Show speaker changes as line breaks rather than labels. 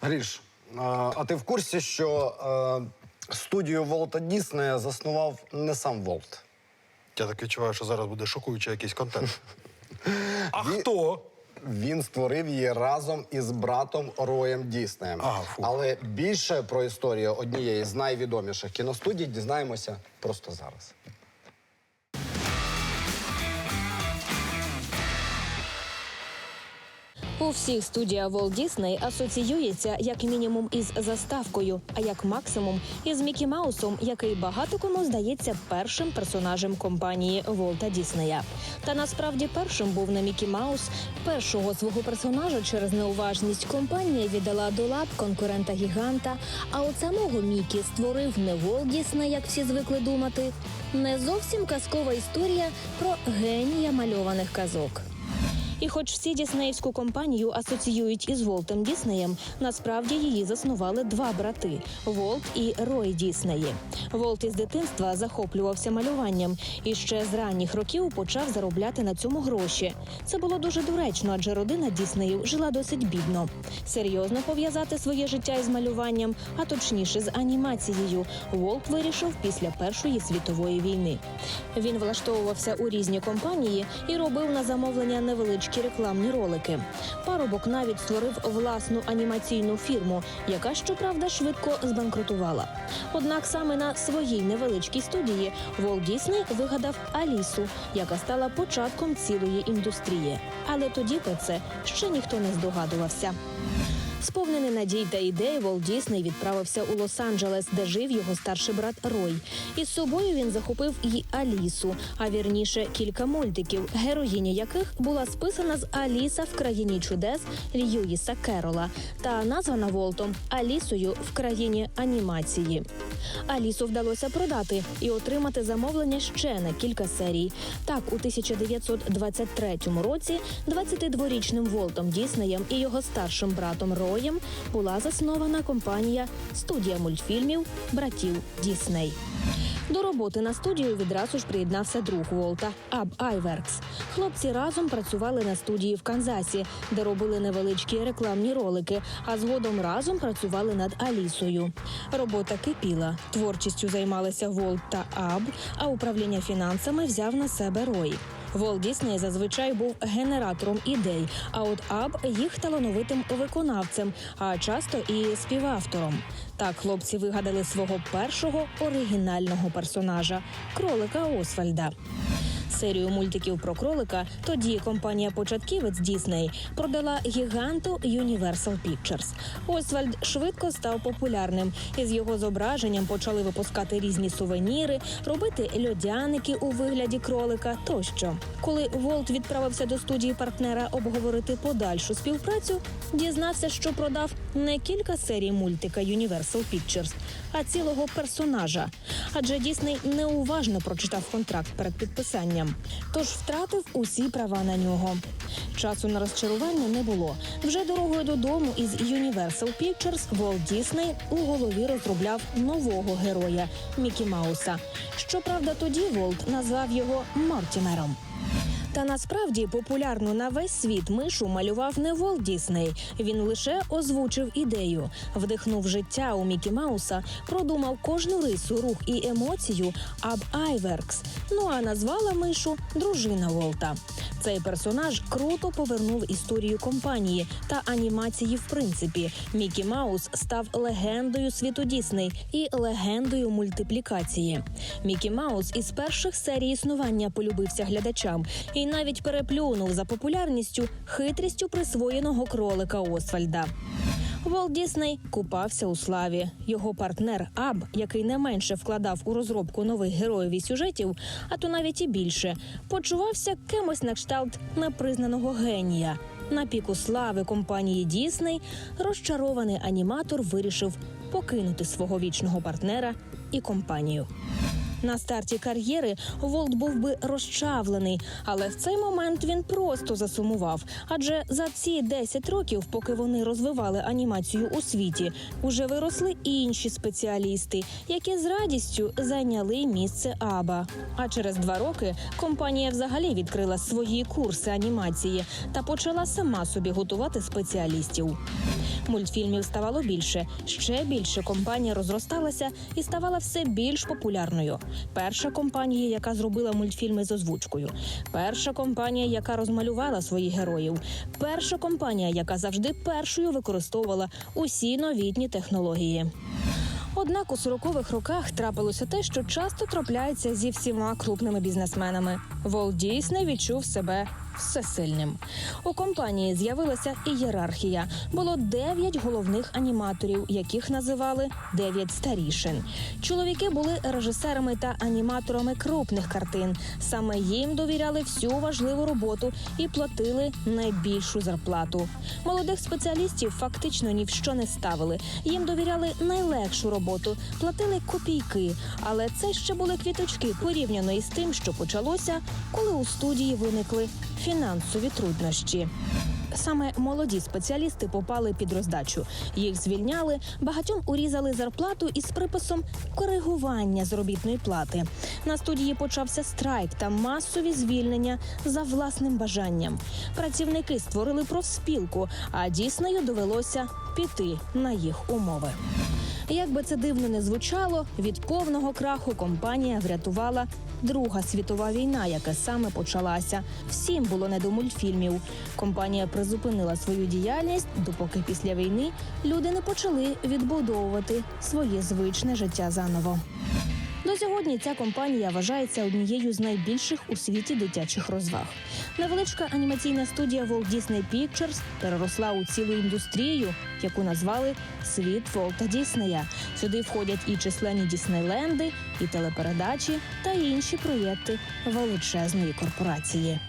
Гріш, а а ти в курсі, що е, студію Волта Діснея заснував не сам Волт?
Я так відчуваю, що зараз буде шокуючий якийсь контент. А
Ві-
хто?
Він створив її разом із братом Роєм Діснеєм.
Ага, фу.
Але більше про історію однієї з найвідоміших кіностудій дізнаємося просто зараз.
У всіх студія Walt Disney асоціюється як мінімум із заставкою, а як максимум із Мікі Маусом, який багато кому здається першим персонажем компанії Волта Діснея. Та насправді першим був не Мікі Маус. Першого свого персонажа через неуважність компанія віддала до лап конкурента гіганта. А от самого Мікі створив не Волт Дісней, як всі звикли думати. Не зовсім казкова історія про генія мальованих казок. І хоч всі діснеївську компанію асоціюють із Волтом Діснеєм, насправді її заснували два брати Волт і Рой Діснеї. Волт із дитинства захоплювався малюванням і ще з ранніх років почав заробляти на цьому гроші. Це було дуже доречно, адже родина Діснеїв жила досить бідно. Серйозно пов'язати своє життя із малюванням, а точніше з анімацією, Волт вирішив після Першої світової війни. Він влаштовувався у різні компанії і робив на замовлення невеличкі рекламні ролики. Парубок навіть створив власну анімаційну фірму, яка щоправда швидко збанкрутувала. Однак саме на своїй невеличкій студії Walt Disney вигадав Алісу, яка стала початком цілої індустрії. Але тоді про це ще ніхто не здогадувався. Сповнений надій та ідей, Волт Дісней відправився у Лос-Анджелес, де жив його старший брат Рой. Із собою він захопив і Алісу, а вірніше кілька мультиків, героїня яких була списана з Аліса в країні чудес Льюіса Керола та названа Волтом Алісою в країні анімації. Алісу вдалося продати і отримати замовлення ще на кілька серій. Так, у 1923 році 22-річним Волтом Діснеєм і його старшим братом Роєм була заснована компанія студія мультфільмів братів Дісней. До роботи на студію відразу ж приєднався друг Волта Аб Айверкс. Хлопці разом працювали на студії в Канзасі, де робили невеличкі рекламні ролики, а згодом разом працювали над Алісою. Робота кипіла. Творчістю займалися Волт та Аб, а управління фінансами взяв на себе Рой. Волт Дісней зазвичай був генератором ідей, а от Аб їх талановитим виконавцем, а часто і співавтором. Так хлопці вигадали свого першого оригінального персонажа кролика Освальда. Серію мультиків про кролика тоді компанія початківець Дісней продала гіганту Universal Pictures. Освальд швидко став популярним. Із його зображенням почали випускати різні сувеніри, робити льодяники у вигляді кролика тощо. Коли Волт відправився до студії партнера обговорити подальшу співпрацю, дізнався, що продав не кілька серій мультика Universal Pictures, а цілого персонажа. Адже Дісней неуважно прочитав контракт перед підписанням, тож втратив усі права на нього. Часу на розчарування не було. Вже дорогою додому із Universal Pictures Волт Дісней у голові розробляв нового героя Мікі Мауса. Щоправда, тоді Волт назвав його Мортімером. Та насправді популярну на весь світ мишу малював не Волт Дісней. Він лише озвучив ідею, вдихнув життя у Мікі Мауса, продумав кожну рису, рух і емоцію Аб Айверкс. Ну а назвала мишу дружина Волта. Цей персонаж круто повернув історію компанії та анімації. В принципі, Мікі Маус став легендою світу Дісней і легендою мультиплікації. Мікі Маус із перших серій існування полюбився глядачам і навіть переплюнув за популярністю хитрістю присвоєного кролика Освальда. Волт Дісней купався у славі. Його партнер Аб, який не менше вкладав у розробку нових героїв і сюжетів, а то навіть і більше, почувався кимось на кшталт непризнаного генія. На піку слави компанії Дісней розчарований аніматор вирішив покинути свого вічного партнера і компанію. На старті кар'єри Волт був би розчавлений, але в цей момент він просто засумував. Адже за ці 10 років, поки вони розвивали анімацію у світі, уже виросли інші спеціалісти, які з радістю зайняли місце Аба. А через два роки компанія взагалі відкрила свої курси анімації та почала сама собі готувати спеціалістів. Мультфільмів ставало більше. Ще більше компанія розросталася і ставала все більш популярною. Перша компанія, яка зробила мультфільми з озвучкою, перша компанія, яка розмалювала своїх героїв, перша компанія, яка завжди першою використовувала усі новітні технології. Однак у 40-х роках трапилося те, що часто трапляється зі всіма крупними бізнесменами. Волт Дійсне відчув себе всесильним. У компанії з'явилася ієрархія. Було дев'ять головних аніматорів, яких називали дев'ять старішин. Чоловіки були режисерами та аніматорами крупних картин. Саме їм довіряли всю важливу роботу і платили найбільшу зарплату. Молодих спеціалістів фактично ні в що не ставили. Їм довіряли найлегшу роботу, платили копійки. Але це ще були квіточки порівняно із тим, що почалося, коли у студії виникли фінансові труднощі. Саме молоді спеціалісти попали під роздачу. Їх звільняли, багатьом урізали зарплату із приписом коригування заробітної плати. На студії почався страйк та масові звільнення за власним бажанням. Працівники створили профспілку, а дійсною довелося піти на їх умови. Як би це дивно не звучало, від повного краху компанія врятувала Друга світова війна, яка саме почалася. Всім було не до мультфільмів. Компанія призупинила свою діяльність, допоки після війни люди не почали відбудовувати своє звичне життя заново. До сьогодні ця компанія вважається однією з найбільших у світі дитячих розваг. Невеличка анімаційна студія Walt Disney Pictures переросла у цілу індустрію, яку назвали Світ Волта Діснея. Сюди входять і численні Діснейленди, і телепередачі та інші проєкти величезної корпорації.